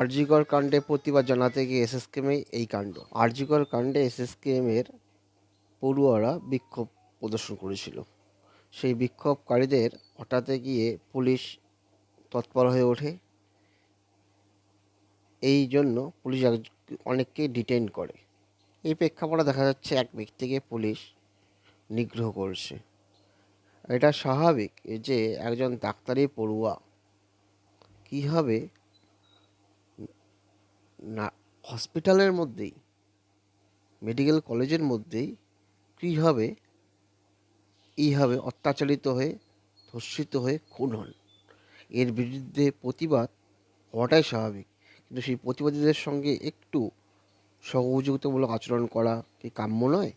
আরজিকর কাণ্ডে প্রতিবাদ জানাতে গিয়ে এসএসকেমে এই কাণ্ড। আরজিকর কাণ্ডে এসএসকেএম এর পড়ুয়ারা বিক্ষোভ প্রদর্শন করেছিল। সেই বিক্ষোভকারীদের হঠাতে গিয়ে পুলিশ তৎপর হয়ে ওঠে। এই জন্য পুলিশ অনেককে ডিটেইন করে। এই প্রেক্ষাপটে দেখা যাচ্ছে এক ব্যক্তিকে পুলিশ নিগ্রহ করছে। এটা স্বাভাবিক যে একজন ডাক্তারি পড়ুয়া কীভাবে না হসপিটালের মধ্যেই মেডিকেল কলেজের মধ্যেই কীভাবে এইভাবে অত্যাচারিত হয়ে, ধর্ষিত হয়ে খুন হন। এর বিরুদ্ধে প্রতিবাদ হওয়াটাই স্বাভাবিক। কিন্তু সেই প্রতিবাদীদের সঙ্গে একটু সহযোগিতামূলক আচরণ করা কি কাম্য নয়?